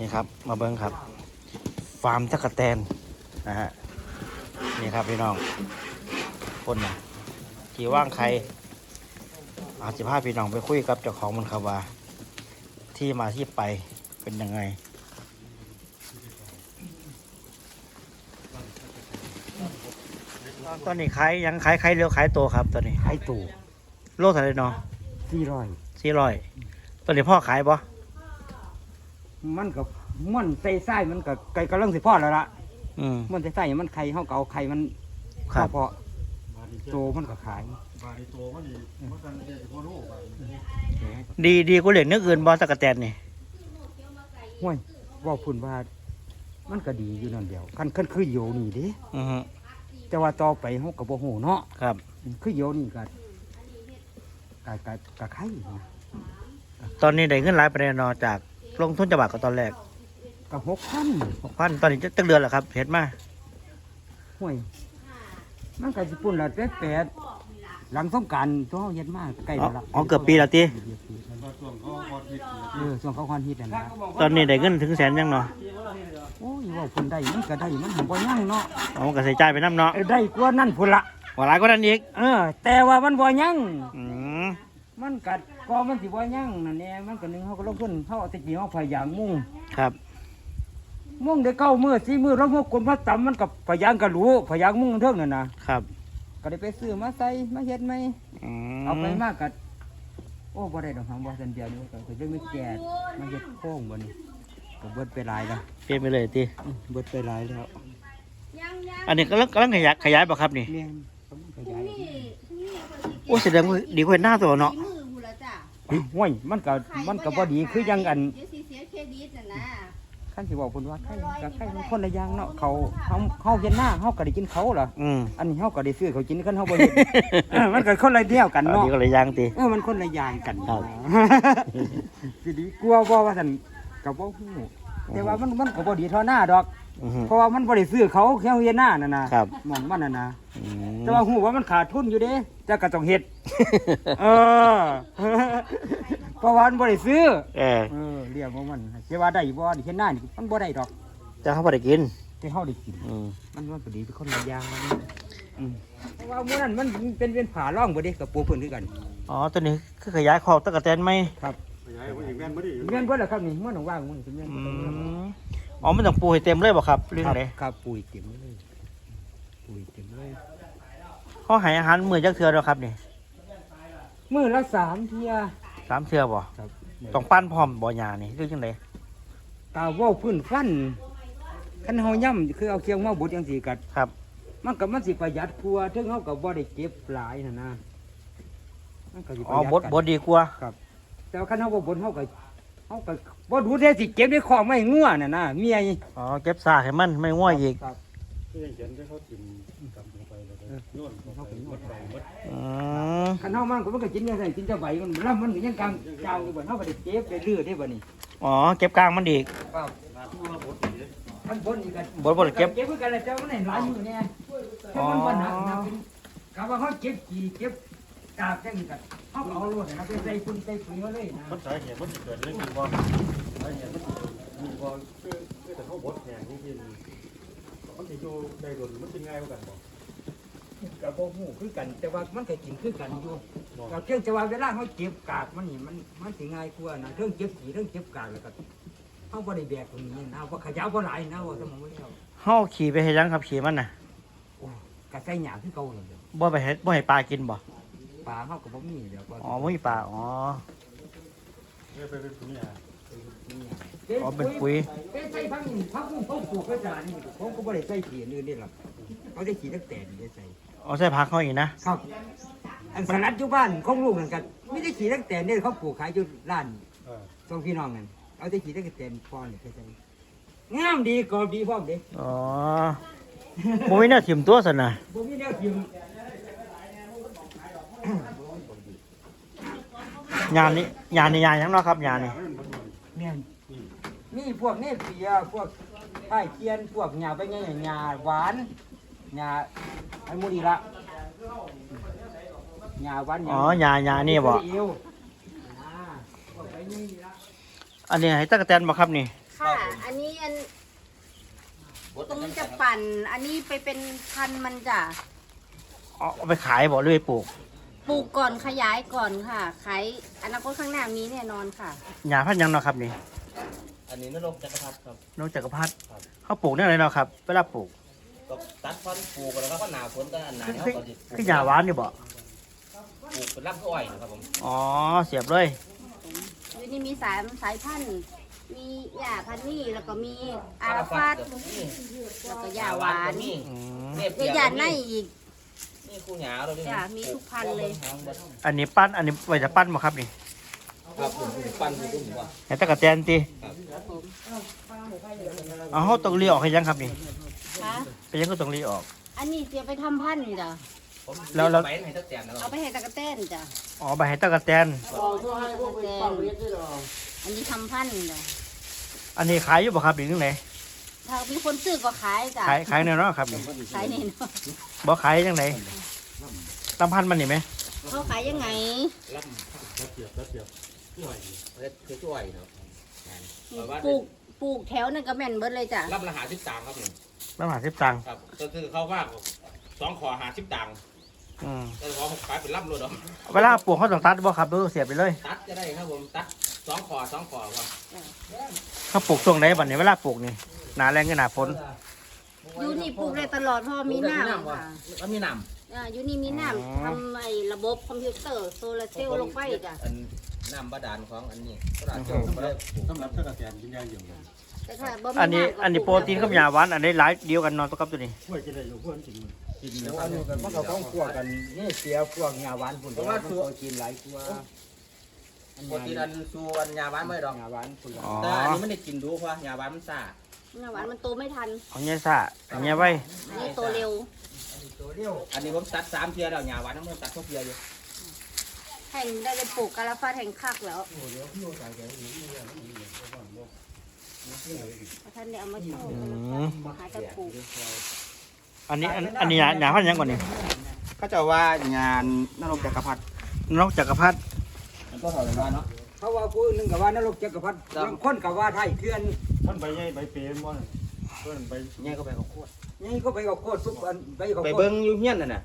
นี่ครับ มาเบิ้งครับ ฟาร์มตะกะแตนนะฮะ นี่ครับพี่น้อง คนนะที่ว่างใคร อาจจะพาพี่น้องไปคุยกับเจ้าของมันครับว่า ที่มาที่ไปเป็นยังไงตอนนี้ขายยังขายขายเร็วขายโตครับตอนนี้ขายตู่โลเท่าไหรเนาะสี่ร้อยสี่ร้อยตอนนี้พ่อขายปะ มันกับมันใส่ไส้มันกับไก่กำลังสิพ่อแล้วล่ะอืม มันใส่ไส้มันไข่เฮาเก่าไข่มันครับ พอโตมันก็ขายบาดีโตมันดีมันกันเด็กพ่อลูกบาดดีดีกูเหล็กนึกอื่นบอตะกะแตนนี่ ห้วยว่าพุ่นว่า มันก็ดีอยู่นั่นเดียวคันคันคือโยนี่เดิอือฮึแต่ว่าต่อไปเฮาก็บ่ฮู้เนาะครับ คือโยนี่ก็ก็ก็ก็ไข่นะตอนนี้ได้เงินหลายประเด็นนอจาก ลงทุนจะบาทกับตอนแรกก็6,000หกพันตอนนี้จะตั้งเดือนแล้วครับเห็นมาห้วยมันก็สิปุ่นละแต่แปดหลังสงกรารตัวเฮาเฮ็ดมาใกล้อ๋อแล้วล่ะอ๋อเกือบปีแล้วตีมาช่วงเขาพอดฮิตเออช่วงเขาควันฮิตนั่นนะตอนนี้ได้เงินถึงแสนยังเนาะโอ้ยว่าพุ่นได้มันก็ได้มันบ่ยั่งเนาะเอามันก็ใส่ใจายไปน้ำเนาะเออได้กว่านั่นพุ่นละหัวหลายก็นั่นอีกเออ แต่ว่ามันบ่ยั่งอืมมันกัด ก็มันสิบ่ยั่งนั่นแหละมันก็หนึงเฮาก็ลงทุนเฮาเอาแตะกี้เฮาพยายามมุ่ง ครับมุ่งได้เก้ามื้อสี่มื้อแล้วพวกคนมาตำมันก็พยายามก็รู้พยายามมุ่งเทิงนั่นน่ะครับก็ได้ไปซื้อมาใส่มาเฮ็ดไหมอืมเอาไปมากกัดโอ้บ่ได้ดอกหางบ่ทันเดียวนี่ก็ก็เลยไม่แก่มาเฮ็ดโค้งบ่นี่ก็เบิดไปหลายแล้วเปลี่ยนไปเลยตีอื้อเบิดไปหลายแล้วอันนี้กำลังกำลังขยายขยายบ่ครับนี่แม่นต้องขยายโอ้แสดงว่าดีกว่าหน้าตัวเนาะมือ หูละจ้ะห้วยมันก็มันก็บ่ดีคือยังอันเดี๋ยวสิเสียเครดิตน่ะนะขั้นสิบอกคุณว่าไข่กับไข่มันคนละอย่างเนาะเขาเขาเขาเย็นหน้าเขาก็ได้กินเขาเหรออืมอันนี้เขาก็ได้ซื้อเขากินกันเขาบ่เห็นเออมันก็คนละเดียวกันอันเนาะนี้ก็เลยยางตี เออมันคนละอย่างกันครับ สิดีกลัวบ่ว่าซั่นก็บ่ฮู้แต่ว่ามันมันก็บ่ดีเท่าหน้าดอก อือฮึเพราะว่ามันบ่ได้ซื้อเขาแค่เฮ็ดหน้านั่นน่ะครับ หมองมันน่ะนะอืม แต่ว่าฮู้ว่ามันขาดทุนอยู่เด้แต่ก็ต้องเฮ็ดเออ เพราะว่ามันบ่ได้ซื้อ เออเออเรียกว่ามันสิว่าได้บ่นี่เฮ็ดหน้านี่มันบ่ได้ดอกจะเขาบ่ได้กินแต่เฮาได้กิน อืมมันมันพอดีเป็นคนละอย่างมันอืมเพราะว่าเมื่อนั้นมันเป็นเป็นผาล่องบ่เด้กับปูเพิ่นคือกัน อ๋อตัวนี้คือขยายคอกตะกะแตนไหมครับขยายว่าอีกแม่นบ่ดีเงี้ยบ่ล่ะครับนี่มันต้องว่างมันสิเงี้ยอืม อ๋อมันต้องปูให้เต็มเลยบ่ครับเรื่องครับไหนครับปุ๋ยเต็มเลยปุ๋ยเต็มเลยเขาให้อาหารมื้อจักเทื่อแล้วครับนี่มื้อละสามเที่ยสามเทื่อบ่ครับต้องปั้นพร้อมบ่หญ้านี่หรือจังไดตาเว้าพื้นฟันคันเฮาย่ำคือเอาเคียงมาบดจังซี่กัดครับ มันก็มันสิประหยัดกว่าถึงเฮาก็บ่ได้เก็บหลายนั่นนะมันก็สิประอ๋อหยัดบดกันบดดีกว่าแต่ว่าคันเฮาบ่บดเฮาก็ เฮาก็บ่ดูแท้สิเก็บในของไม่งัวน่ะนะเมียอ๋อเก็บซากให้มันไม่ง่วยอีกครับที่ยังเขียนที่เขาถิ่มกำลงไปแล้วก็โยนเขาไปหมดไปหมดอืมคันเฮามันก็มันก็กินจังไดกินจะไหวมันแล้วมันก็ยังกลางเจ้าอยู่บ่เฮาบ่ได้เก็บได้ลื้อได้บ่นี่อ๋อเก็บกลางมันอีกครับทั่วบดนี่มันบนอีกกันบดบดเก็บเก็บคือกันแล้วเจ้ามันให้หลายอยู่แน่เพราะมันบ่หนักนะเป็นกะว่าเฮาเก็บกี่เก็บ กาบจังนี้กันเฮาเอาโลดนะไปใส่ปุ๋ยใส่ปุ๋ยเฮาเลยนะมันสาเหตุมันเกิดเรื่องนี้บ่สาเหตุมันมีบ่คือคือแต่เขาบดแหงนี่คือมันสิอยู่ได้โดนมันสิง่ายกว่ากันบ่ก็บ่ฮู้คือกัน แต่ว่ามันก็กินคือกันอยู่บ่เราเชื่อจะว่าเวลาเฮาเก็บกากมันนี่มันมันสิง่ายกว่านะเรื่องเก็บกี่เรื่องเก็บกากแล้วก็เฮาบ่ได้แบกตรงนี้นะว่าขยะบ่หลายนะว่าสมองบ่เจ้าเฮาขี่ไปเฮ็ดหยังครับขี่มันน่ะก็ใส่หญ้าคือเก่านั่นแหละบ่ไปเฮ็ดบ่ให้ปลากินบ่ ลาเฮาก็บ่มีเดี๋ยวอ๋อบ่มีปลาอ๋อเอ้ยไปเป็นผู้เนี่ยอ๋อเป็นปุ๋ยเอ้ใส่พักนี่พักนี่ผมปลูกกระจานี่ผมก็บ่ได้ใส่ขี้อันอื่นนี่หรอกเอาได้ขี้ตั้งแต่นี่ได้ใส่อ๋อใส่ผักเฮาอีกนะครับ อันสลัดอยู่บ้านของลูกนั่นกันไม่ได้ขี้ตั้งแต่นี่เขาปลูกขายอยู่ร้านเออสองพี่น้องนั่นเอาได้ขี้ตั้งแต่พอนี่ไปใส่งามดีกรอบดีพร้อมเด้อ๋อบ่มีแนวถิ่มตัวซั่นน่ะบ่มีแนวทิ่ม ยานนี้ยานนี่ยานหยังเนาะครับยานนี่แม่นมีพวกนี่เปียพวกไผ่เทียนพวกหญ้าไปไงหญ้าหวานหญ้าอันหมูนี่ละหญ้าหวานหญ้าอ๋อยายานี่บ่เอวอ่าพวกไปนี่ละอันนี้ให้ตะกะแตนบ่ครับนี่ค่ะ อันตรงนี้จะปั่น อันนี้ไปเป็นพันธุ์มันจ้ะเอาเอาไปขายบ่หรือไปปลูก ปลูกก่อนขยายก่อนค่ะ ขายอนาคตข้างหน้ามีแน่นอนค่ะหญ้าพันธุ์หยังเนาะครับนี่อันนี้นรกจักรพรรดิครับนอกจากกระพัดเขาปลูกเนี่ยอะไรเนาะครับเวลาปลูกก็ตัดฟันปลูกแล้วก็หนาฝนก็หนาคือเนี่ยคือเขาก็สิปลูกคือหญ้าหวานนี่บ่ปลูกเป็นลำอ้อยนะครับผมอ๋อเสียบเลย อยู่นี่มีสามสายพันธุ์ มีหญ้าพันธุ์นี่แล้วก็มีอาราฟัดก็มีแล้วก็หญ้าหวานก็มีอืม เนี่ยเดี๋ยวหญ้าในอีก นี่คู่หยาเราด้วยจ้ะมีทุกพันธุ์เลยอันนี้ปั้น อันนี้ไว้จะปั้นบ่ครับนี่ครับผมผมปั้นผมผมว่าให้ตะกะแตนติครับผมเอาเฮาต้องรีออกให้ยังครับนี่ค่ะไปยังก็ต้องรีออก อันนี้เสียไปทำพันธุ์จ้ะผมแล้วแล้ว ไปให้ตั้งแต่นะคเอารับไปให้ตะกะเต้นจ้ะอ๋อไปให้ตะกะแตนเอาไปให้ตะกะเต้นอันนี้ทำพันธุ์จ้ะอันนี้ขายอยู่บ่ครับนี่นึงไหน ถ้ามีคนซื้อก็ขายจ้ะขายขายแน่เนาะครับนี่ขายนี่เนาะบ่ขายจังไดตำพันธุ์มันนี่ไหมเขาขายยังไงรับตัดเสียบตัดเสียบช่วยคือช่วยครับปลูกปลูกแถวนั่นก็แม่นเบิดเลยจ้ะรับรหัสสิบตังค์ครับผมน้ำหาสิบตังค์ครับ ก็คือเขาว่าสองขอหาสิบตังค์อืมแต่ขอขายเป็นรับรถเหรอเวลาปลูกเขาต้องตัดบ่ครับหรือเสียบไปเลย ตัดจะได้ครับผมตัดสองขอสองขอว่าเขาปลูกช่วงไหนบัดนี้เวลาปลูกนี่ หนาแรงกับหนาฝนอยู่นี่ปลูกได้ตลอดเพราะว่ามีน้ำค่ะแล้วมีน้อ่าอยู่นี่มีน้ำทำไอ้ระบบคอมพิวเตอร์โซลาร์ำเซลล์ลงไปจ้ะอันน้ำบาดาลของอันนี้บาดาลเจ้าก็ได้ปลูกสำหรับตะกะแตนกินยาเดียวกันแต่ถ้าบ่มีอันนี้ำก็อันนี้โปรตีนกับยาหวานอันนี้หลายเดียวกันเนอนตัวกับตัวนี้ช่วยจะได้อยู่เพื่อนกินกินอันนี้ก็มันก็ต้องพวกกันนี่เสียพวกหญ้าหวานพุ่นเพราะว่ามันก็กินหลายกว่าอันปกติอันสูอันยาบ้านไม่ดอกหญ้าหวานพุ่นละอ๋อแต่อันนี้ไม่ได้กินดูเพราะยาบ้านมันซ่าห น้าหวานมันโตไม่ทันเอาเงี้ยซ่าอันเงี้ยไว้อันนี้โตเร็ว ตัวเดียวอันนี้ผมตัดสามเทียแล้วยาบ้านน้ำมันตัดทุกเทียอยู่แห่งได้ไปปลูกกาลาฟาดแห่งคักแล้วท่านได้เอามาโชว์อืมหาจะปลูกอันนี้อันอันนี้หยาหยาพันธุ์หยังก่อนนี่เขาจะว่างานนรกจักรพรรดินอกจากกระพัดมันก็เขาเลยว่าเนาะ เขาว่าผู้หนึงก็ว่านรกจักรพรรดิครับบางคนก็ว่าไทยเขื่อน ท่านใบใหญ่ใบเปรมบ่น่ะเพื่อนใบเนี่ยก็ไปเขาโคตรนี่ก็ไปเอาโคตรทุกอันไปเอาโคไปตรเบิ้งอยู่เฮียนน่ะน่ะ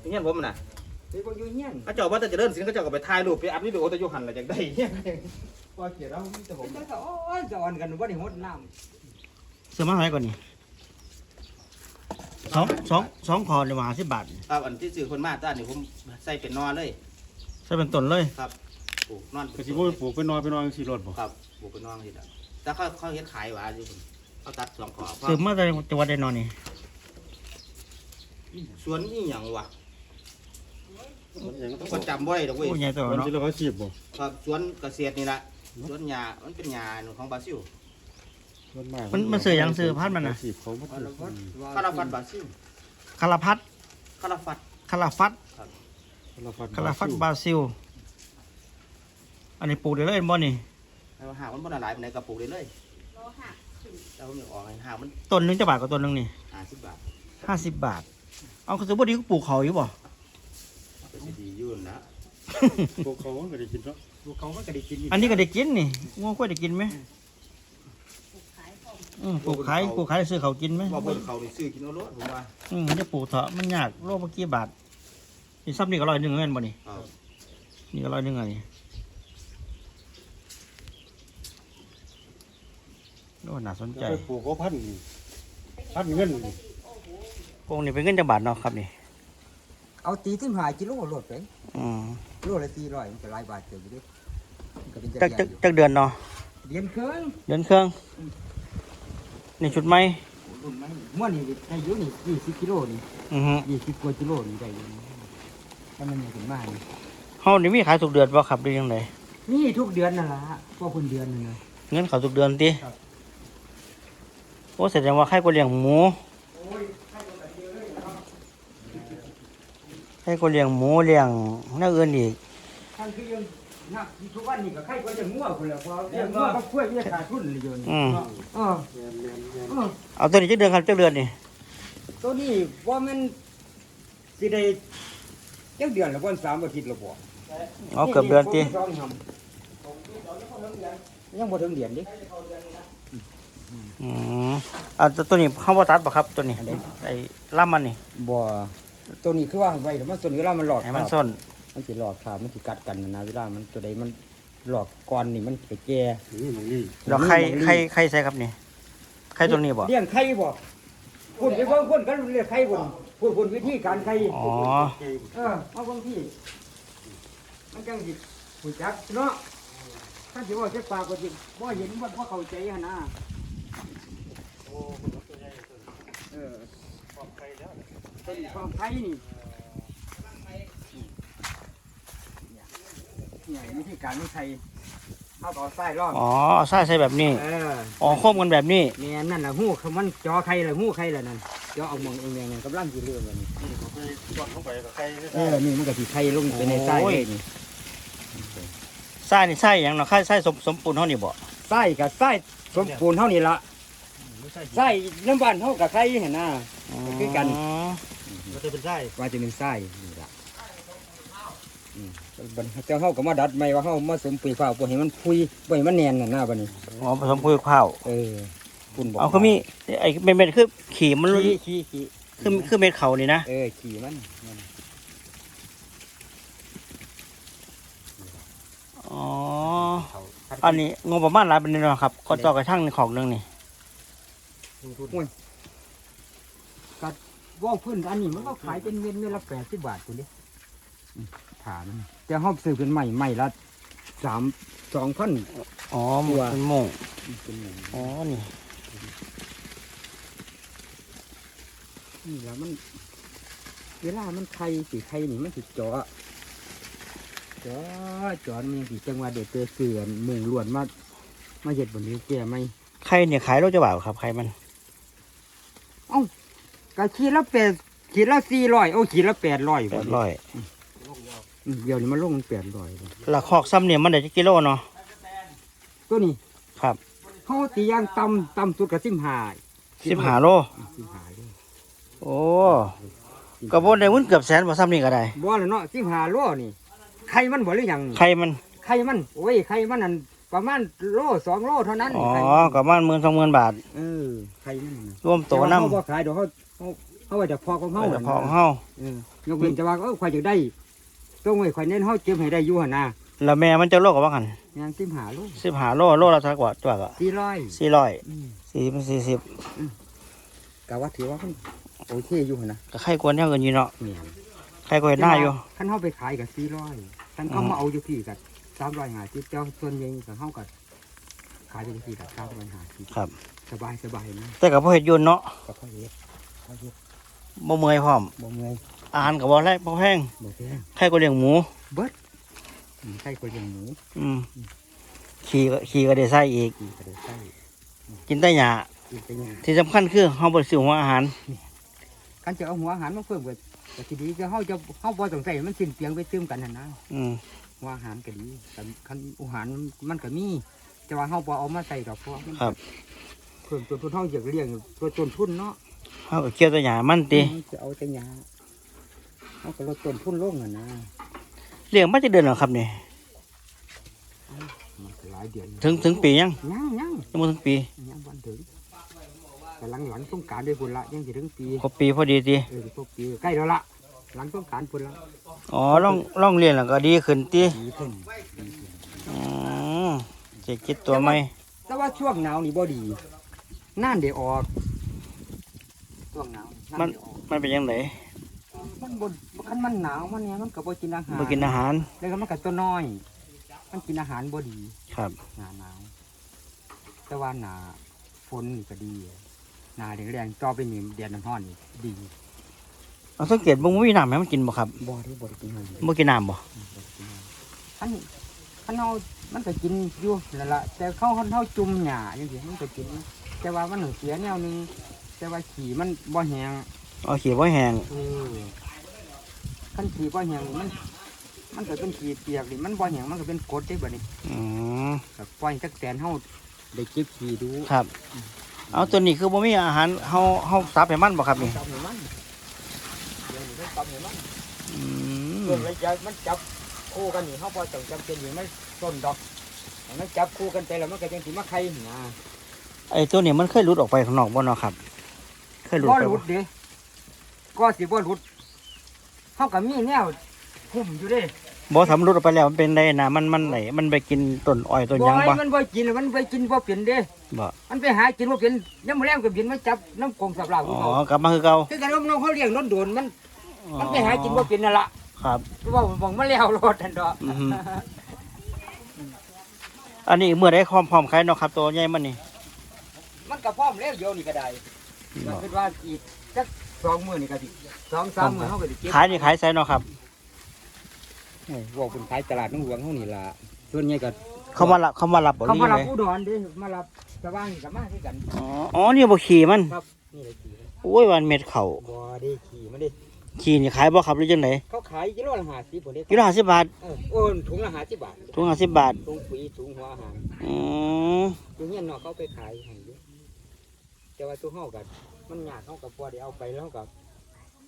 อยู่เฮียนผมน่ะไปเบิ่งอยู่เฮียนเขาเจ้าว่าแต่จะเดินสิเขาเจ้าก็ไปถ่ายรูปไปอัพวิดีโอแต่อยู่หันละจากได้เฮียว่าเกียรติเราแต่ผมแต่ก็โอ้ยจะอ่อนกันบ่ได้หดน้ซื้อมาเท่าไหร่ก่อนนี่สองสองสองคอเนี่ยมาสิบบาทครับอันที่สื่อคนมาต้านนี่ผมใส่เป็นนอนเลยใช้เป็นต้นเลยปลูกนอนกะสิบ่ไปปลูกไปนอนไปนอนสิรถบ่ครับปลูกเป็นนอนทีละ แต่เขาเขาเฮ็ดขายหวานอยู่ผมเขาตัดสองขอเพราะซื้อมาแต่จังหวัดใดนอนนี่สวนนี่หยังวะมันยังต้องคนจำบ่ได้ดอกเว้ยผู้ใหญ่ตัวมันเนาะสิแล้วเขาชีพบ่ครับสวนเกษตรนี่ละสวนหญ้ามันเป็นหญ้าของบราซิลส่วนมากมันมันซื้อหยังซื้อพันธุ์มันนะชีพเขาบ่ำถูกคาราฟัดบราซิลคาราพัดคาราฟัด คาราฟัดคาราฟัดคาราฟัดบราซิล อันนี้ปลูกได้เลยบ่นี่ แล้วหากมันบ่ได้หลายปานใดก็ปลูกได้เลยแต่ผมอยากออกให้หากมันต้นหนึงจะบาทกับต้นหนึงนี่50บาทห้าสิบบาท เอาคือสมมติเขาปลูกเขาอยู่บ่ ก็สิดีอยู่นะพวกเขาก็ได้กินเนาะพวกเขาก็ได้กินอันนี้ก็ได้กินนี่ง่วงกล้วยได้กินไหมอืมปลูกขายปลูกขายได้ซื้อเขากินไหมว่าเบิ่งเขานี่ซื้อกินเอาโลดผมว่าอืมมันจะปลูกเถอะมันยากโลเมื่อกี้บาทนี่ซ้ำนี่ก็ร้อยหนึ่งเงินบ่นี่ครับนี่ก็ร้อยหนึ่งอันนี้ โอ้น่าสนใจไปปลูกเขาพันนี่พันเงินนี่พวกนี้เป็นเงินจังบาทเนาะครับนี่เอาตีถึงหากิโลโลดไปอืมโลละ400มันก็หลายบาทเกินอยู่เดิมันก็เป็นจักจักจักเดือนเนาะเดือนครึ่งเดือนเครื่อง นี่ชุดไหมรุ่นมันม่วนนี่ได้อยู่นี่20กิโลนี่อือฮึ20กว่ากิโลนี่ได้อยู่ถ้ามันยังถึงมานี่เฮานี่มีขายทุกเดือนบ่ครับหรือยังไงนี่ทุกเดือนนั่นล่ะพวกเพิ่นเดือนนึงนะเงินเขาทุกเดือนติครับ โอ้แสดงว่าใครก็เลี้ยงหมูใครก็เลี้ยงหมูเลี้ยงนักอื่นอีกท่านคือยังนักทุกวันนี้ก็ใครก็จะงัวพุ่นแหละเพราะเลี้ยงงัวกับกล้วยมีขาดทุนเลยอยู่นี่อืมเออเออเอาตัวนี้จักเดือนครับจักเดือนนี่ตัวนี้ว่ามันสิได้จักเดือนละวันสามอาทิตย์ละบ่เอาเกือบเดือนติสองหำยังบ่ถึงเดือนดิ อืมอ่าตัวตัวนี้เข้าว่าตัดป่ะครับตัวนี้อันใดไอ้ล่ำมันนี่บ่ตัวนี้คือว่าไว้แต่มันตัวนี้เวลามันหลอดให้มันขาบส้นมันสิหลอดขาบมันสิกัดกันนะนะเวลามันตัวใดมันหลอดก่อนนี่มันไปแก่นี่มึงนี่แล้วไข่ไข่ไข่ใส่ครับนี่ไข่ตัวนี้บ่ เลี้ยงไข่บ่คุณไปเบิ่งคนกันเลี้ยงไข่บ่พูดพูดวิธีการไข่อ๋อ เออมาเบิ่งที่มันจังสิผู้จักเนาะถ้าสิว่าจะปากก็สิบ่เห็นบ่พอเข้าใจหั่นนะเออ เป็นความไข่นี่เนี่ยวิธีการมันไข่เอาต่อไส้รอบอ๋อเอาใส่ใส่แบบนี้ เอออ๋อโค้มกันแบบนี้ แม่นนั่นน่ะหู้คือมันจอไข่ละหู้ไข่ละนั่นจอเอามองเองแม่งกำลังสิเรื่องแล้วนี่เขาไปกดเข้าไปกับใครเออนี่มันก็สิไข่ลงไปในไส้เลยนี่ไส้นี่ไส้หยังเนาะไส้ไส้สมสมปูนเท่านี่บ่ไส้กับไส้สมบูรณ์เท่านี้ละไส้น้ำบ้านเท่ากับไข่เห็นน่ะคือกัน อ๋อมัน จะเป็นไส้ว่าจะเป็นไส้นี่ละอืมบัดเจ้าเฮาก็มาดัดไม่ว่าเฮามาสมปุ๋ยฟ้าวบ่ให้มันพุยบ่ให้มันแน่นน่ะนะบัดนี้ อ๋อผสมคุยข้าวเออคุณบอกเอาคือมีไอ้เม็ดเม็ดคือขี่มันขี้ขี้ขี้คือคือเม็ดเขานี่นะเออขี้มันนั่นอ๋ออันนี้งบประมาณหลายเป็นนี่เนาะครับ ก็ต่อกระทั่งของหนึงนี่ ว่าพื้นอันนี้มันก็ขายเป็นเม็ดเม็ดละ80บาทพุ่นดิอืมถามมันแต่เฮาซื้อเป็นใหม่ใหม่ละ3 2,000อ๋อตัวเป็นโม่งเป็นหยังอ๋อนี่นี่แล้วมัน เวลามันไข่สีไข่นี่มันสิเจาะเจาะเจาะมันยังสิจังหวะเด็ดเตือเสือนมุงล้วนมามาเห็ดบนนี้แก่ไหมไข่เนี่ยขายโลจะบ่าวครับไข่มัน กะขีดละแปดขีดละสี่ร้อยโอ้ขีดละแปดร้อยแปดร้อยเดี๋ยวนี้มันลงแปดร้อยละคอกซ้ำเนี่ยมันได้จักกิโลเนาะตัวนี้ครับเขาตีอยางต่ำต่ำสุดกับสิบห้าสิบห้าโลสิบห้าเลยโอ้กระบนได้วุ้นเกือบแสนบ่ซ้ำนี่ก็ได้บ่แล้วเนาะสิบห้าโลนี่ไข่มันบ่หรือยังไข่มันไข่มันโอ้ยไข่มันนั่นประมาณโลสองโลเท่านั้นอ๋อไข่กับมันหมื่นสองหมื่นบาทเออไข่มันน่ะรวมโตน้ำเขาบ่ขายเดี๋ยวเขา เขาเขาว่าจะพอของเขาเอาแต่พอของน่ะเฮาเออยกเว้นจะว่าเออข่อยจะได้ต้องไว้ข่อยเน้นเขาเก็บให้ได้อยู่หั่นนะแล้วแม่มันจะโลกกับว่ากันยังสิบห้าโลสิบห้าโลโลละเท่ากว่าตัวก็สี่ร้อยสี่ร้อยอืมสี่สิบสี่สิบกะว่าถือว่ามันโอเคอยู่หั่นนะก็ไข่กวนอย่างอื่นอยู่เนาะเนี่ยไข่กวนหน้าอยู่คันเขาไปขายกับสี่ร้อยคันเขาอืมมาเอาอยู่พี่กับสามร้อยห้าสิบเจ้าส่วนใหญ่กับเขากับขายอยู่พี่กับสามร้อยห้าสิบครับ สบายสบายนะแต่กับพ่อเห็ดยุนเนาะก็พอเฮ็ด พอเฮ็ดบ่เมื่อยพร้อมบ่เมื่อยอาหารกับบ่แรกบ่แพงบ่แพงไข่ก็เลี้ยงหมูอืมไข่ก็ยังหมูอืมขี่ก็ขี่ก็ได้ใส่อีกกินก็ได้ไส้กินแต่หญ้ากินไปยังที่สำคัญคือเฮาบ่ได้ซื้อหัวอาหาร คันจะเอาหัวอาหารมาเพิ่มก็ก็สิดีก็เขาจะเขาบ่ต้องใส่มันสิ้นเปลียงไปตื้มกันหั่นนะอืมหัวอาหารก็ดีแต่คันอาหารมันก็มีแต่ว่าเขาบ่เอามาใส่ดอกเพราะว่ามันครับ เพิ่มต้นทุนเฮาอยากเลี้ยงตัวต้นทุนเนาะ เฮาก็เกี่ยวแต่หญ้ามันติจะเอาแต่หญ้าเขาก็ลดต้นทุนลงอะนะเลี้ยงมาจะเดือนแล้วครับนี่มันก็หลายเดือนถึงถึงปียังยังยังยังบ่ถึงปียังวันถึงแต่หลังหลังต้องการด้วยบุญละยังจะถึงปีครบปีพอดีติเออพวกปีใกล้แล้วละหลังต้องการบุญละอ๋อลองลองเรียนแล้วก็ดีขึ้นติดีขึ้นอืมจะคิดตัวไหมแต่ว่าช่วงหนาวนี่บ่ดีน่านเดี๋ยวออก ช่วงหนาวน่านเดี๋ยวออกมันเป็นยังไงมันบนคันมันหนาวมันเนี่ยมันก็บ่กินอาหารบ่กินอาหารแล้วก็มันก็ตัวน้อย มันกินอาหารบ่ดีครับ หนาหนาวแต่ว่าหนาฝนนี่ก็ดีหนาแรงแรงๆต่อไปนี่เดือนน้ำร้อนนี่ดีเอาสังเกตบ่มีน้ำให้มันกินบ่ครับบ่ได้บ่ได้กินเลยบ่กินน้ำบ่ขันขันเฮามันก็กินอยู่นั่นละแต่เขาขันเฮาจุ่มหญ้าจังซี่มันก็กิน แต่ว่ามันเสียแนวหนึง แต่ว่าขี้มันบ่แห้งเอาขี้บ่แห้งเออขันขี้บ่แห้งนี่มัน มันก็เป็นขี้เปียกนี่มันบ่แห้งมันก็เป็นกรดได้บัดนี้อืมก็ปล่อยจักแตนเฮาได้เก็บขี้ดูครับ เอาตัวนี้คือบ่มีอาหารเฮาเฮาสับให้มันบ่ครับนี่จับให้มันเดี๋ยวนี้ต้องจับให้มันอืมเรื่องระยะมันจับคู่กันนี่เขาพอต้องจำเป็นอย่างมันต้นดอกให้มันจับคู่กันไปแล้วมันก็ยังสิมาไข่นะไอ้ตัวนี้มันเคยหลุดออกไปข้างนอกบ่เนาะครับ เคยหลุดบ่ไปหลุบ่ดเด้ก็สิบ่หลุดเฮาก็มีแนวคุมอยู่เด้บ่ทำหลุดออกไปแล้วมันเป็นไดนะมันมันไหนมันไปกินต้นอ้อยต้นหยังบ่บ่ให้มันบ่กินมันไปกินบ่เป็นเด้ บ่มันไปหากินบ่เป็นยามมื้อแลงก็บินมาจับน้ำกงสับลาบขอ๋องอเขากลับมาคือเก่าคือกันว่าน้องเขาเลี้ยงนนโดนมัน มันไปหากินบ่เป็นนั่นล่ะครับเพราะว่าผมมาแล้วรถนั่นดอกอือฮึ อันนี้เมื่อได้พร้อมพร้อมขายเนาะครับ ตัวใหญ่มันนี่มันก็พร้อมแล้วเดี๋ยวนี้ก็ได้ ก็คิดว่าอีกจักสองมื้อนี่ก็สิสองสามมื้อเฮาก็สิเก็บขายนี่ขายไสเนาะครับ โอ้ยว่าเป็นขายตลาดน้องหลวงเฮานี่ล่ะส่วนใหญ่ก็เขามารับเขามารับบ่เขานี่มารับเลยอุดรเด้มารับสว่างนี่ก็มาคือกันอ๋ออ๋อนี่บ่ขี่มัน ครับนี่เลยขี่มันโอ้ยวันเม็ดเข่าบ่ได้ขี่มันได้ขี่นี่ขายบ่ครับหรือจังไดเขาขายกิโลละ50บ่ได้กิโลห้าสิบบาทเออโอ้ยถุงละ50บาทถุงห้าสิบบาทถุงปุ๋ยถุงหัวอาหารอืมอยู่เงี้ยเนาะเขาไปขายให้อยู่ แต่ว่าตัวเฮาก็มันยากเฮาก็บ่ได้เอาไปแล้วก็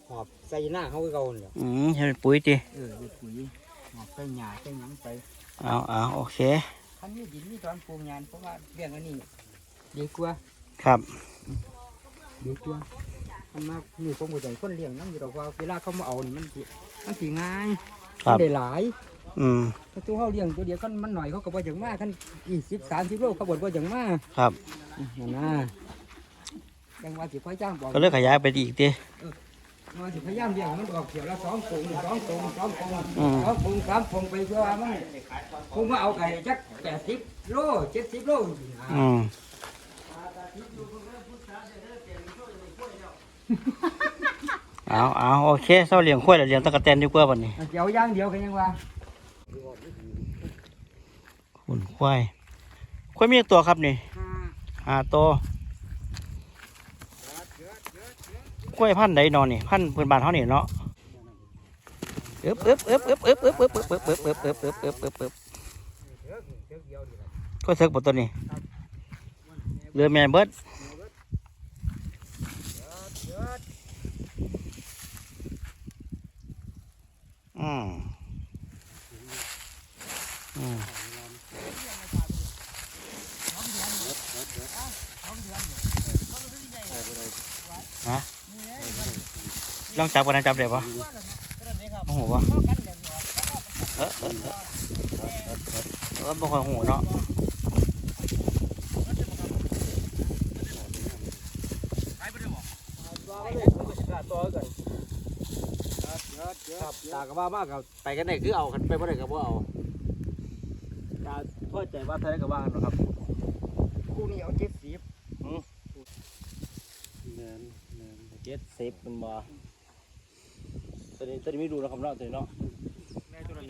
หอบใส่หน้าเฮาคือเก่านั่นแหละอืมเห็นเป็นปุ๋ยติเออมีปุ๋ยหอบใส่หญ้าใส่หยังไปเอาเอาโอเค คันนี้ดินมีตอนปลูกงานเพราะว่าเรื่องอันนี้ดีกว่าครับ ดีกว่ามันมานี่ผมบ่ใจคนเลี้ยงนำอยู่ดอกว่าเวลาเขามาเอานี่มันสิมันสิง่ายครับ มันได้หลาย อืม ถ้าตัวเฮาเลี้ยงตัวเดียวกันมันหน่อยเขาก็บ่จังมาคัน20 30โลเขาบ่บ่จังมาครับ นั่นนะ จังว่าสิพยายามบอกก็เลยขยายไปอีกติว่าสิพยายามเลี้ยงมันออกเที่ยวละ2ปุง2ปุง2ปุงอืมสองปุง3ปุงไปเพื่อว่ามันคงมาเอาไก่จัก80โล70โลจริงๆนะอืมเอาเอาโอเคเศร้าเลี้ยงข้วยแล้วเลี้ยงตะกะแตนดีกว่าบัดนี้เจียวอย่างเดียวกันยังว่าหุ่นควายควายมีกี่ตัวครับนี่ห้าตัว ควายพันธุ์ใดนอนนี่พันธุ์พื้นบ้านเขานี่เนาะอึบอึบอึบอึบอึบอึบอึบอึบอึบอึบอึบอึบอึบอึบอึบอึบควายเถิกบตัวนี้เรือแม่เบิด ลองจับกันนะจับได้ปะโอ้โหปะเออเออเออเออบ่ค่อยหูเนาะตากระบ้ามากกับไปกันไหนคือเอากันไปบ่ได้กับบ่าเอาตาพ่อใจว่าเท่าไรกับว่ากันครับคู่นี้เอา70แม่นแม่นเจ็ดสิบมันบ่ ตัวนี้ตัวนี้ไม่ดูนะครับเนาะตัวนี้เนาะไล่ตัวนั้น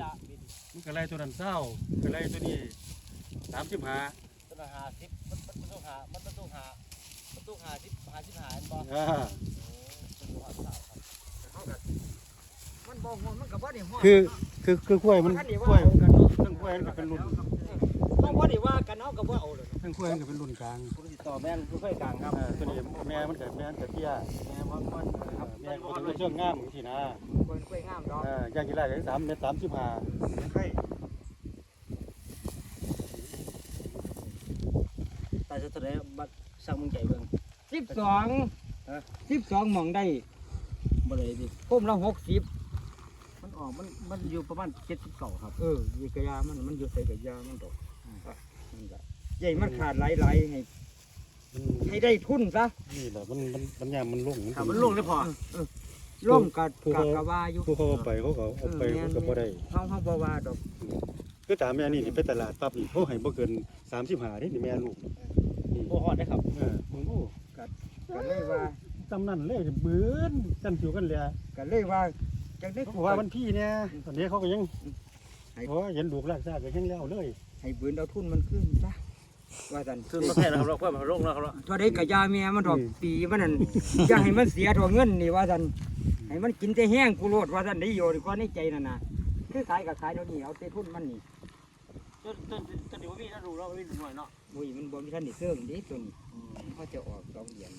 มันก็ไล่ตัวนั้นเศร้าก็ไล่ตัวนี้สามสิบห้าตัวนั้นหาสิบมันมันต้องหามันต้องหามันต้องหาสิบหาสิบหาบ่อ่ามันบ่ฮ้อนมันก็บ่ได้ฮ้อนคือคือคือกล้วยมันคันนี้กล้ว่าวยเอากันเนาะทั้งกล้วยมันก็เป็นรุ่นต้องบ่ได้ว่ากันเอาก็บ่เอาเลยทั้งกล้วยมันก็เป็นรุ่นกลางผู้ติดต่อแม่นผู้ค่อยกลางครับอ่าตัวนี้แม่มันก็แม่มันก็เตี้ยแม่มันมัน อ่าแม่ก็จะเชื่องงามสินะเบิ่งกล้วยงามดอกอ่าอย่างที่แรกก็สามเมตรสามสิบห้าไข่แต่จะตัวไหนบัดสั่งมึงใจเบิ่ง12ฮะ12หม่องได้บ่ได้ดิโคมละ60มันออกมันมันอยู่ประมาณเจ็ดสิบเก้าครับ เออยีกะยามันมันอยู่ใส่กะยามันดอกอะมันก็ใหญ่มันขาดหลายๆให้มัน ให้ได้ทุนซะนี่แหละมันมันมันยามมันลงถ้ามันลงได้พอร่มกัดกัดกะว่าอยู่ผู้เขาเอาไปเขาก็เอาไปเขาก็บ่ได้เฮาเฮาบ่ว่าดอกคือตามแม่นี่นี่ไปตลาดปั๊บนี่เขาให้บ่เกินสามสิบห้านี่นี่แม่ลูกนี่โอ้ฮอดได้ครับเออมึงโอ้ก็เลยว่าจำนั่นเลยเบือนกันผิวกันเลยก็เลยว่าจังได้เพราะว่ามันพี่เนี่ยตอนนี้เขาก็ยังให้โอ้ยเห็นลูกลากซากก็ยังแล้วเลยให้บืนเอาทุนมันขึ้นซะ ว่าซั่นซึ่งมาแท้นะครับเราค่อยมาลงแล้วครับเนาะเท่าได้กะยาเมียมันดอกปีมันนั่นอย่าให้มันเสียดอกเงินนี่ว่าซั่นให้มันกินแต่แห้งกูโลดว่าซั่นได้อยู่ดีกว่าในใจนั่นน่ะคือขายก็ขายเดี๋ยวนี้เอาแต่ทุนมันนี่ต้นต้นต้นนี้ว่ามีนะดูเราไม่มีหน่อยเนาะอุ้ยมันบ่มีท่านนี่เสื่องเดิตัวนี้เขาจะออกสองเดือน